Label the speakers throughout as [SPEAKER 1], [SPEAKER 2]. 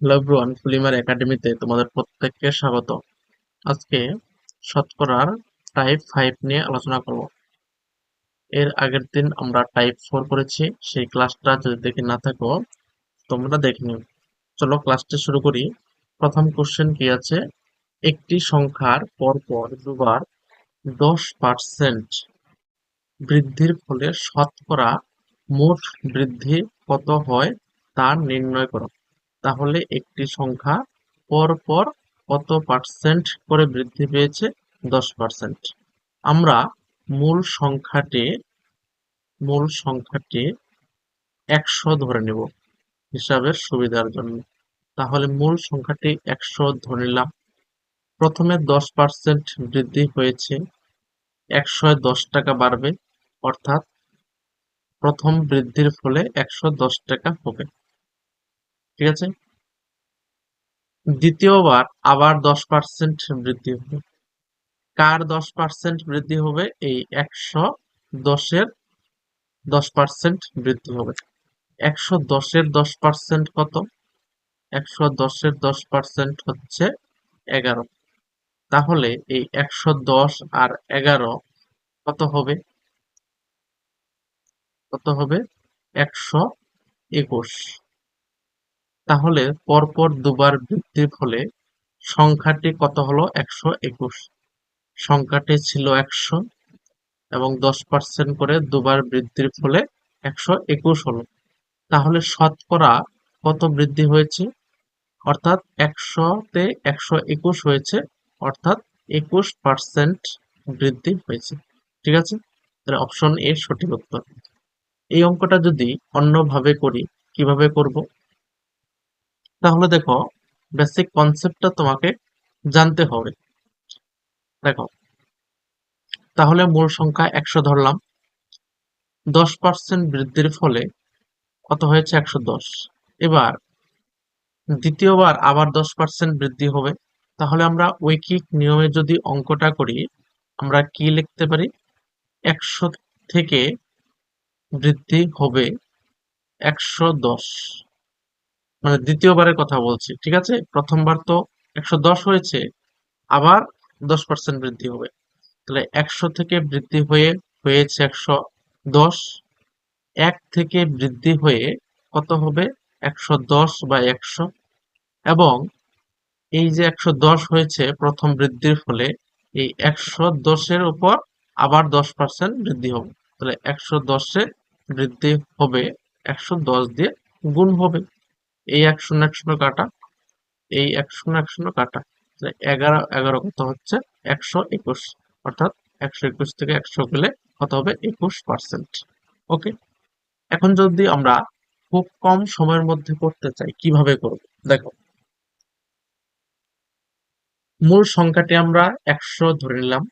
[SPEAKER 1] Hello everyone ফুলিমার একাডেমিতে তোমাদের প্রত্যেককে স্বাগত। আজকে শতকরার টাইপ ফাইভ নিয়ে আলোচনা করব। এর আগের দিন আমরা টাইপ ফোর করেছি, সেই ক্লাসটা যদি দেখে না থাকো, তোমরা দেখে নিও। চলো ক্লাসটা শুরু করি। প্রথম কোশ্চেন কি আছে? একটি সংখ্যার পরপর দুবার দশ পার্সেন্ট বৃদ্ধির ফলে শতকরা মোট বৃদ্ধি কত হয় তা নির্ণয় করো। তাহলে একটি সংখ্যা পর পর কত পার্সেন্ট করে বৃদ্ধি পেয়েছে? দশ পার্সেন্ট আমরা মূল সংখ্যাটি মূল সংখ্যাটি একশো ধরে নেব হিসাবের সুবিধার জন্য। তাহলে মূল সংখ্যাটি একশো ধরে নিলাম। প্রথমে দশ পার্সেন্ট বৃদ্ধি হয়েছে, একশো দশ টাকা বাড়বে, অর্থাৎ প্রথম বৃদ্ধির ফলে একশো দশ টাকা হবে। ঠিক আছে? দ্বিতীয়বার আবার দশ পার্সেন্ট বৃদ্ধি হবে। কার দশ পার্সেন্ট বৃদ্ধি হবে? এই একশো দশের দশ পার্সেন্ট বৃদ্ধি হবে। একশো দশের দশ পার্সেন্ট কত? একশো দশের দশ পার্সেন্ট হচ্ছে এগারো। তাহলে এই একশো দশ আর এগারো কত হবে? কত হবে? একশো একুশ। তাহলে পরপর দুবার বৃদ্ধির ফলে সংখ্যাটি কত হলো? একশো একুশ। সংখ্যাটি ছিল একশো এবং দশ পার্সেন্ট করে দুবার বৃদ্ধির ফলে একশো একুশ হলো। তাহলে শতকরা কত বৃদ্ধি হয়েছে? অর্থাৎ একশোতে একশো একুশ হয়েছে, অর্থাৎ একুশ পার্সেন্ট বৃদ্ধি হয়েছে। ঠিক আছে? তাহলে অপশন এ সঠিক উত্তর। এই অঙ্কটা যদি অন্যভাবে করি, কীভাবে করব? তাহলে দেখো বেসিক কনসেপ্টটা তোমাকে জানতে হবে। দেখো, তাহলে মূল সংখ্যা একশো ধরলাম। দশ পার্সেন্ট বৃদ্ধির ফলে কত হয়েছে? একশো দশ। এবার, দ্বিতীয়বার আবার দশ পার্সেন্ট বৃদ্ধি হবে। তাহলে আমরা ঐকিক নিয়মে যদি অঙ্কটা করি, আমরা কি লিখতে পারি? একশো থেকে বৃদ্ধি হবে একশো দশ। মানে দ্বিতীয়বারের কথা বলছি, ঠিক আছে? প্রথমবার তো একশো দশ হয়েছে, আবার দশ পার্সেন্ট বৃদ্ধি হবে। তাহলে একশো থেকে বৃদ্ধি হয়ে, হয়েছে একশো দশ, এক থেকে বৃদ্ধি হয়ে কত হবে? একশো দশ বা একশো। এবং এই যে একশো দশ হয়েছে, প্রথম বৃদ্ধির ফলে এই একশো দশের উপর আবার দশ পার্সেন্ট বৃদ্ধি হবে। তাহলে একশো দশে বৃদ্ধি হবে, একশো দশ দিয়ে গুণ হবে। এই এক শূন্য এক শূন্য কাটা, এই এক শূন্য এক শূন্য কাটা। এগারো এগারো কত হচ্ছে? একশো একুশ। অর্থাৎ একশো একুশ থেকে একশো গেলে কত হবে? একুশ পার্সেন্ট ওকে এখন যদি আমরা খুব কম সময়ের মধ্যে করতে চাই, কীভাবে করব? দেখো। মূল সংখ্যাটি আমরা একশো ধরে নিলাম।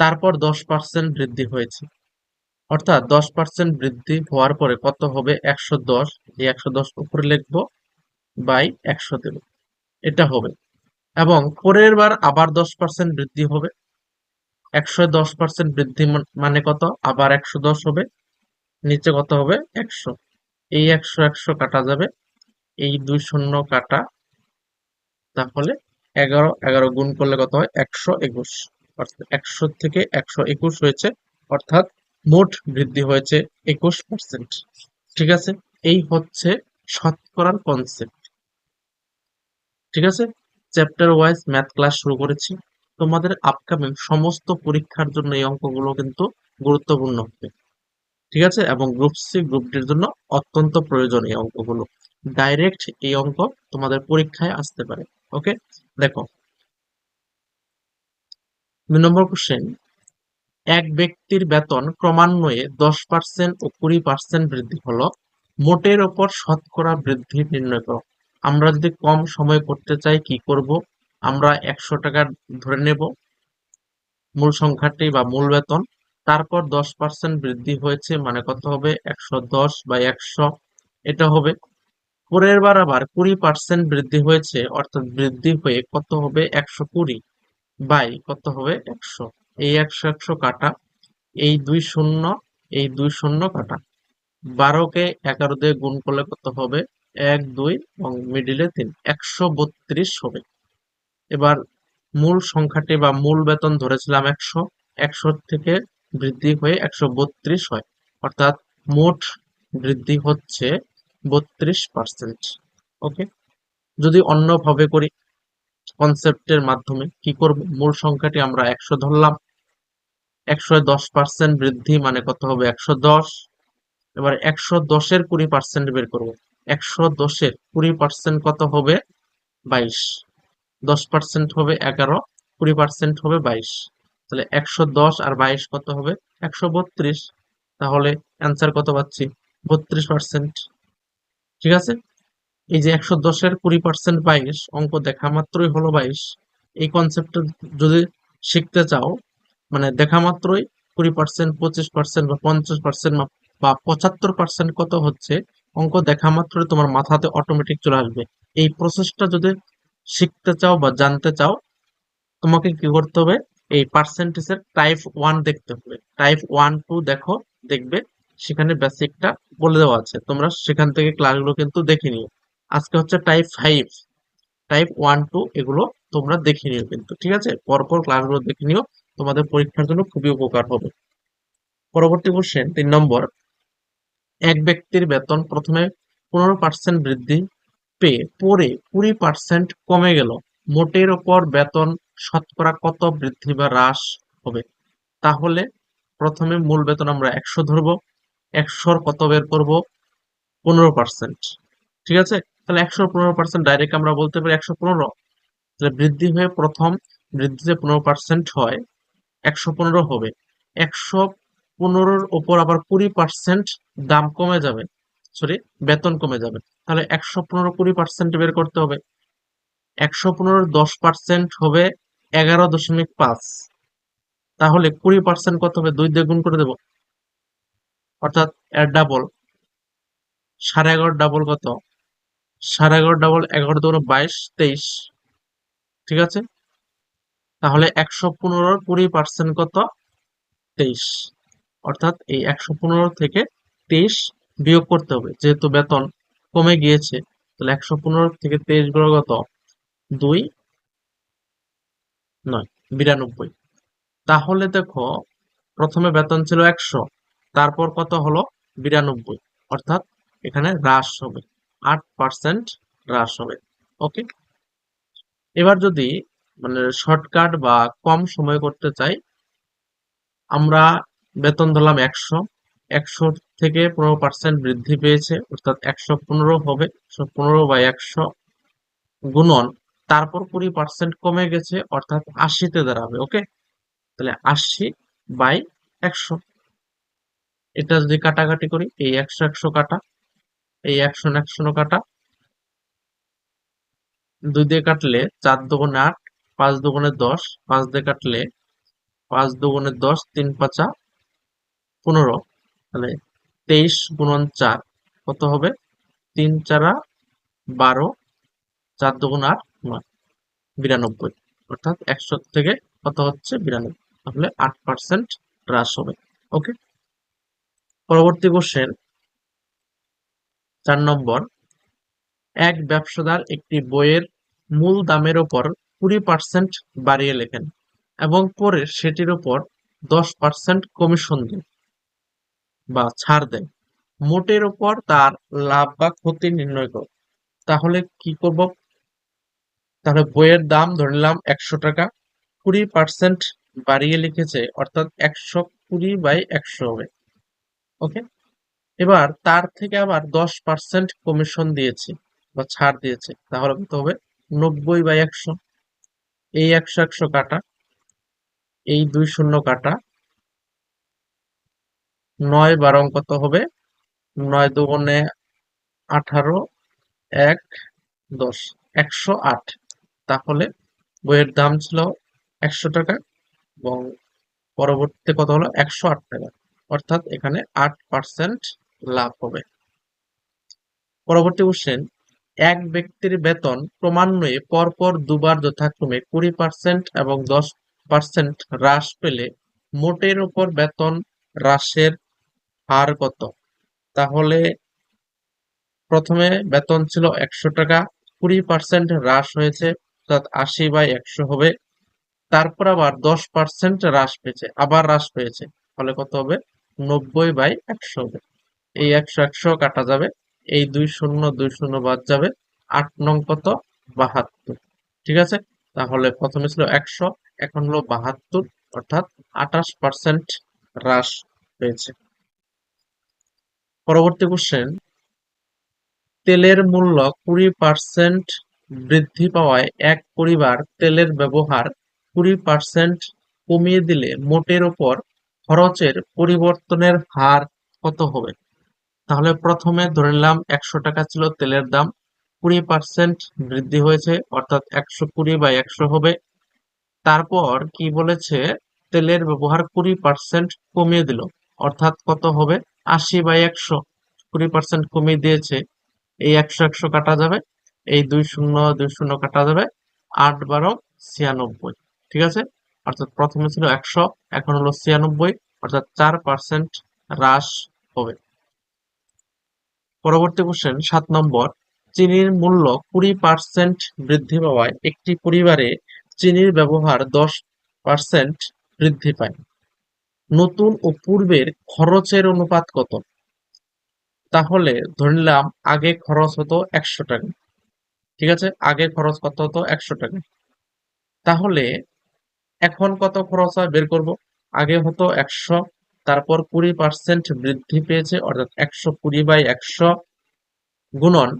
[SPEAKER 1] তারপর দশ পার্সেন্ট বৃদ্ধি হয়েছে। অর্থাৎ দশ পার্সেন্ট বৃদ্ধি হওয়ার পরে কত হবে? একশো দশ। এই একশো দশ উপরে লিখব বাই একশো দেব। এটা হবে। এবং পরের বার আবার দশ পার্সেন্ট বৃদ্ধি হবে। একশো দশ পার্সেন্ট বৃদ্ধি মানে কত? আবার একশো দশ হবে। নিচে কত হবে? একশো। এই একশো একশো কাটা যাবে। এই দুই শূন্য কাটা তাহলে এগারো এগারো গুণ করলে কত হয়? একশো একুশ। অর্থাৎ একশো থেকে একশো একুশ হয়েছে। অর্থাৎ মোট বৃদ্ধি হয়েছে একুশ পার্সেন্ট ঠিক আছে? এই হচ্ছে শতকরার কনসেপ্ট ঠিক আছে? চ্যাপ্টার ওয়াইজ ম্যাথ ক্লাস শুরু করেছি। তোমাদের আপকামিং সমস্ত পরীক্ষার জন্য এই অঙ্কগুলো কিন্তু গুরুত্বপূর্ণ হবে। ঠিক আছে? এবং গ্রুপ সি গ্রুপ ডির জন্য অত্যন্ত প্রয়োজন এই অঙ্কগুলো। ডাইরেক্ট এই অঙ্ক তোমাদের পরীক্ষায় আসতে পারে। ওকে দেখো। দুই নম্বর কোশ্চেন এক ব্যক্তির বেতন ক্রমান্বয়ে দশ পার্সেন্ট ও কুড়ি পার্সেন্ট বৃদ্ধি হলো। মোটের ওপর শতকরা বৃদ্ধি নির্ণয় করো আমরা যদি কম সময় করতে চাই, কি করব? আমরা একশো টাকা ধরে নেব মূল সংখ্যাটি বা মূল বেতন। তারপর দশ পার্সেন্ট বৃদ্ধি হয়েছে মানে কত হবে? একশো দশ বা একশো। এটা হবে। পরের বার আবার কুড়ি পার্সেন্ট বৃদ্ধি হয়েছে, অর্থাৎ বৃদ্ধি হয়ে কত হবে? একশো কুড়ি বাই কত হবে? একশো। এই একশো একশো কাটা, এই দুই শূন্য, এই দুই শূন্য কাটা। বারোকে এগারো দিয়ে গুণ করলে কত হবে? এক, দুই এবং মিডিলে তিন। একশো বত্রিশ হবে। এবার মূল সংখ্যাটি বা মূল বেতন ধরেছিলাম একশো। একশো থেকে বৃদ্ধি হয়ে একশো বত্রিশ হয়। অর্থাৎ মোট বৃদ্ধি হচ্ছে বত্রিশ পার্সেন্ট ওকে? যদি অন্যভাবে করি কনসেপ্টের মাধ্যমে, কি করব? মূল সংখ্যাটি আমরা একশো ধরলাম। একশো দশ পার্সেন্ট বৃদ্ধি মানে কত হবে? একশো দশ। এবার একশো দশের কুড়ি পার্সেন্ট বের করব। একশো দশের কুড়ি পার্সেন্ট কত হবে? বাইশ। দশ পার্সেন্ট হবে এগারো, কুড়ি পার্সেন্ট হবে বাইশ। তাহলে একশো দশ আর বাইশ কত হবে? একশো বত্রিশ। তাহলে অ্যান্সার কত পাচ্ছি? বত্রিশ পার্সেন্ট ঠিক আছে? এই যে একশো দশের কুড়ি পার্সেন্ট বাইশ, অঙ্ক দেখা মাত্রই হলো বাইশ। এই কনসেপ্টটা যদি শিখতে চাও মানে দেখা মাত্রই কুড়ি পার্সেন্ট পঁচিশ পার্সেন্ট বা পঞ্চাশ পার্সেন্ট বা পঁচাত্তর পার্সেন্ট কত হচ্ছে, অঙ্ক দেখা মাত্রই তোমার মাথাতে অটোমেটিক চলে আসবে। এই প্রসেসটা যদি শিখতে চাও বা জানতে চাও, তোমাকে কি করতে হবে? এই পার্সেন্টেজের টাইপ ওয়ান দেখতে হবে। টাইপ ওয়ান টু দেখো, দেখবে, সেখানে বেসিকটা বলে দেওয়া আছে। তোমরা সেখান থেকে ক্লাসগুলো কিন্তু দেখে নিও। আজকে হচ্ছে type five type one two এগুলো তোমরা দেখে নিও কিন্তু, ঠিক আছে? পরপর ক্লাসগুলো দেখে নিও। তোমাদের পরীক্ষার জন্য খুবই উপকার হবে। পরবর্তী কোশ্চেন তিন নম্বর। এক ব্যক্তির বেতন প্রথমে পনেরো পার্সেন্ট বৃদ্ধি পেয়ে পরে কুড়ি পার্সেন্ট কমে গেল। মোটের ওপর বেতন শতকরা কত বৃদ্ধি বা হ্রাস হবে? তাহলে প্রথমে মূল বেতন আমরা একশো ধরবো, একশোর কত বের করব? পনেরো পার্সেন্ট ঠিক আছে? তাহলে একশো পনেরো পার্সেন্ট ডাইরেক্ট আমরা বলতে পারি একশো পনেরো। তাহলে বৃদ্ধি হয়ে প্রথম বৃদ্ধিতে পনেরো পার্সেন্ট হয়। একশো পনেরো হবে। একশো পনেরোর ওপর আবার কুড়ি পার্সেন্ট দাম কমে যাবে। সরি বেতন কমে যাবে। তাহলে একশো পনেরো কুড়ি পার্সেন্ট বের করতে হবে। একশো পনেরো দশ পার্সেন্ট হবে এগারো দশমিক পাঁচ। তাহলে কুড়ি পার্সেন্ট কত হবে? দুই দিয়ে গুণ করে দেব। অর্থাৎ এর ডাবল সাড়ে এগারো ডাবল কত? সাড়ে এগারো ডাবল এগারো দুগুণ বাইশ, তেইশ। ঠিক আছে? তাহলে একশো পনেরো কুড়ি পার্সেন্ট কত? তেইশ। অর্থাৎ এই একশো পনেরো থেকে তেইশ বিয়োগ করতে হবে। যেহেতু বেতন কমে গিয়েছে, তাহলে একশো পনেরো থেকে তেইশগুলো কত? দুই, নয়, বিরানব্বই। তাহলে দেখো, প্রথমে বেতন ছিল একশো, তারপর কত হলো? বিরানব্বই। অর্থাৎ এখানে হ্রাস হবে। আট পার্সেন্ট হ্রাস হবে। ওকে? এবার যদি মানে শর্টকাট বা কম সময় করতে চাই, আমরা বেতন ধরলাম একশো একশো থেকে পনেরো পার্সেন্ট বৃদ্ধি পেয়েছে, অর্থাৎ একশো পনেরো হবে, একশো পনেরো বাই একশো গুণন, তারপর কুড়ি পার্সেন্ট কমে গেছে, অর্থাৎ আশিতে দাঁড়াবে ওকে তাহলে আশি বাই একশো। এটা যদি কাটাকাটি করি, এই একশো একশো কাটা, এই একশো একশো কাটা, দুই দিয়ে কাটলে চার দুগুণে আট পাঁচ দুগুণে দশ, পাঁচ দিয়ে কাটলে পাঁচ দুগুণে দশ, তিন পাঁচা পনেরো। তাহলে তেইশ গুণন চার, কত হবে? তিন চারা বারো, চার দুগুণ আট, নয়, বিরানব্বই। অর্থাৎ একশো থেকে কত হচ্ছে? বিরানব্বই। তাহলে আট পার্সেন্ট হ্রাস হবে। ওকে? পরবর্তী কোশ্চেন। চার নম্বর। এক ব্যবসাদার একটি বইয়ের মূল দামের ওপর কুড়ি পার্সেন্ট বাড়িয়ে লেখেন এবং পরে সেটির উপর দশ পার্সেন্ট কমিশন দেন বা ছাড় দেন। মোটের ওপর তার লাভ বা ক্ষতি নির্ণয় করো তাহলে কি করব? তাহলে বইয়ের দাম ধরে নিলাম একশো টাকা। কুড়ি পার্সেন্ট বাড়িয়ে লিখেছে, অর্থাৎ একশো কুড়ি বাই একশো হবে। ওকে? এবার তার থেকে আবার দশ পার্সেন্ট কমিশন দিয়েছে বা ছাড় দিয়েছে। তাহলে কত হবে? নব্বই বাই একশো। এই একশো একশো কাটা, এই দুই শূন্য কাটা, নয় বারং কত হবে, নয় দুগুণে আঠারো, এক, দশ, একশো আট। তাহলে বইয়ের দাম ছিল একশো টাকা এবং পরবর্তীতে কত হলো? একশো আট টাকা। অর্থাৎ এখানে আট পার্সেন্ট লাভ হবে। পরবর্তী কোশ্চেন এক ব্যক্তির বেতন ক্রমান্বয়ে পরপর দুবার যথাক্রমে কুড়ি পার্সেন্ট এবং দশ পার্সেন্ট হ্রাস পেলে মোটের উপর বেতন হ্রাসের হার কত? তাহলে প্রথমে বেতন ছিল একশো টাকা, কুড়ি পার্সেন্ট হ্রাস হয়েছে, অর্থাৎ আশি বাই একশো হবে। তারপর আবার দশ পার্সেন্ট হ্রাস পেয়েছে, আবার হ্রাস পেয়েছে। ফলে কত হবে? নব্বই বাই একশো হবে। এই একশো একশো কাটা যাবে। এই দুই শূন্য দুই শূন্য বাদ যাবে। আট নং কত? বাহাত্তর। ঠিক আছে? তাহলে প্রথমে ছিল একশো, এখন হলো বাহাত্তর, অর্থাৎ আঠাশ পার্সেন্ট হ্রাস পেয়েছে। পরবর্তী কোশ্চেন তেলের মূল্য কুড়ি পার্সেন্ট বৃদ্ধি পাওয়ায় এক পরিবার তেলের ব্যবহার কুড়ি পার্সেন্ট কমিয়ে দিলে মোটের ওপর খরচের পরিবর্তনের হার কত হবে? তাহলে প্রথমে ধরে নিলাম একশো টাকা ছিল তেলের দাম। কুড়ি পার্সেন্ট বৃদ্ধি হয়েছে, অর্থাৎ একশো কুড়ি বাই একশো হবে। তারপর কি বলেছে? তেলের ব্যবহার কুড়ি পার্সেন্ট কমিয়ে দিল, অর্থাৎ কত হবে? আশি বাই একশো। কুড়ি পার্সেন্ট কমিয়ে দিয়েছে। এই একশো একশো কাটা যাবে, এই দুই শূন্য দুই শূন্য কাটা যাবে, আট বারো ছিয়ানব্বই। ঠিক আছে? অর্থাৎ প্রথমে ছিল একশো, এখন হলো ছিয়ানব্বই, অর্থাৎ চার পার্সেন্ট হ্রাস হবে। পরবর্তী কোশ্চেন সাত নম্বর। চিনির মূল্য কুড়ি পার্সেন্ট বৃদ্ধি পাওয়ায় একটি পরিবারে চিনির ব্যবহার দশ পার্সেন্ট বৃদ্ধি পায়। নতুন ও পূর্বের খরচের অনুপাত কত? তাহলে ধরে নিলাম আগে খরচ হতো একশো টাকা। ঠিক আছে? আগে খরচ কত হতো? একশো টাকা। তাহলে এখন কত খরচ হয়? বের করব। আগে হতো একশো তারপর কুড়ি পার্সেন্ট বৃদ্ধি পেয়েছে, অর্থাৎ একশো কুড়ি বাই একশো গুণন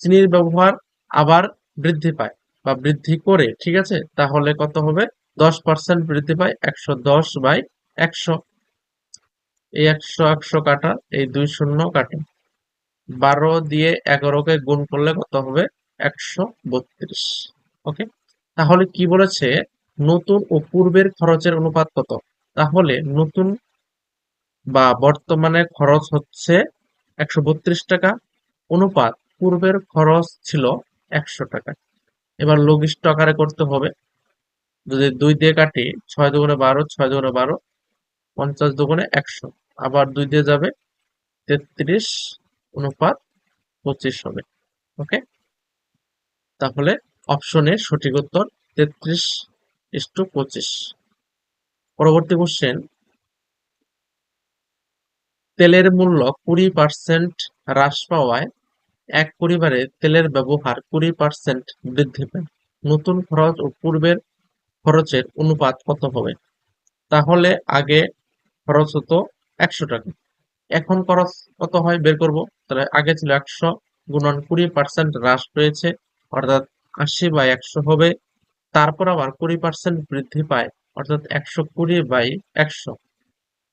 [SPEAKER 1] চিনির ব্যবহার আবার বৃদ্ধি পায় বা বৃদ্ধি করে, ঠিক আছে? তাহলে কত হবে? দশ পার্সেন্ট বৃদ্ধি পায়, একশো দশ বাই একশো। এই একশো একশো কাটা, এই দুই শূন্য কাটা। বারো দিয়ে এগারোকে গুণ করলে কত হবে? একশো বত্রিশ। ওকে? তাহলে কি বলেছে? নতুন ও পূর্বের খরচের অনুপাত কত? তাহলে নতুন বা বর্তমানে খরচ হচ্ছে একশো বত্রিশ টাকা, অনুপাত পূর্বের খরচ ছিল একশো টাকা। এবার লঘিষ্ঠ আকারে করতে হবে। যদি দুই দিয়ে কাটি, ছয় দুগুণে বারো, ছয় দুগুণে বারো, পঞ্চাশ দুগুণে একশো। আবার দুই দিয়ে যাবে, তেত্রিশ, অনুপাত পঁচিশ হবে। ওকে? তাহলে অপশনে সঠিক উত্তর তেত্রিশ ইস্টু পঁচিশ। পরবর্তী কোশ্চেন তেলের মূল্য কুড়ি পার্সেন্ট হ্রাস পাওয়ায় এক পরিবারে তেলের ব্যবহার কুড়ি পার্সেন্ট বৃদ্ধি পায় নতুন খরচ ও পূর্বের খরচের অনুপাত কত হবে? তাহলে আগে খরচ হতো একশো টাকা। এখন খরচ কত হয় বের করব? তাহলে আগে ছিল একশো গুণন কুড়ি পার্সেন্ট হ্রাস পেয়েছে, অর্থাৎ আশি বাই একশো হবে। তারপর আবার কুড়ি পার্সেন্ট বৃদ্ধি পায়, অর্থাৎ একশো কুড়ি বাই একশো।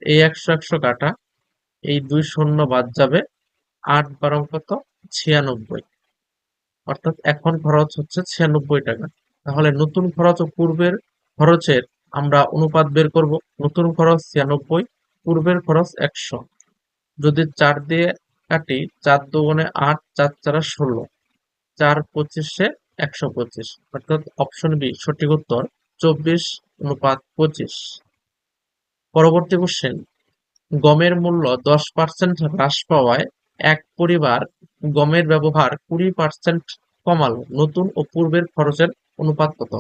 [SPEAKER 1] এই একশো একশো কাটা এই দুই শূন্য বাদ যাবে আট বারো কত? ছিয়ানব্বই। অর্থাৎ এখন খরচ হচ্ছে ছিয়ানব্বই টাকা। তাহলে নতুন খরচ ও পূর্বের খরচের আমরা অনুপাত বের করব। নতুন খরচ ছিয়ানব্বই, পূর্বের খরচ একশো। যদি চার দিয়ে কাটি, চার দুগুণে আট, চার চারা ষোলো। চার পঁচিশে একশো পঁচিশ। অর্থাৎ অপশন বি, সঠিক উত্তর, চব্বিশ অনুপাত পঁচিশ। পরবর্তী কোশ্চেন গমের মূল্য দশ পার্সেন্ট হ্রাস পাওয়ায় এক পরিবার গমের ব্যবহার কুড়ি পার্সেন্ট কমালো নতুন ও পূর্বের খরচের অনুপাত কত?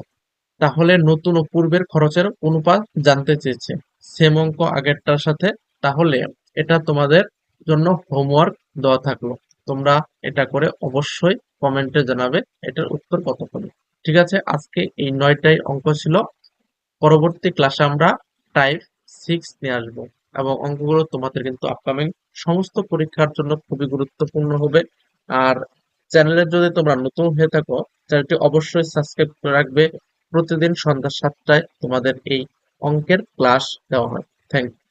[SPEAKER 1] তাহলে নতুন ও পূর্বের খরচের অনুপাত জানতে চেয়েছে। সেম অঙ্ক আগেরটার সাথে। তাহলে এটা তোমাদের জন্য হোমওয়ার্ক দেওয়া থাকল। তোমরা এটা করে অবশ্যই কমেন্টে জানাবে এটার উত্তর কত হবে ঠিক আছে, আজকে এই নয়টাই অঙ্ক ছিল। পরবর্তী ক্লাসে আমরা টাইপ সিক্স নিয়ে আসব। এবং অঙ্কগুলো তোমাদের কিন্তু আপকামিং সমস্ত পরীক্ষার জন্য খুবই গুরুত্বপূর্ণ হবে। আর চ্যানেলে যদি তোমরা নতুন হয়ে থাকো চ্যানেলটি অবশ্যই সাবস্ক্রাইব করে রাখবে। প্রতিদিন সন্ধ্যা সাতটায় তোমাদের এই অঙ্কের ক্লাস দেওয়া হয়। Thank you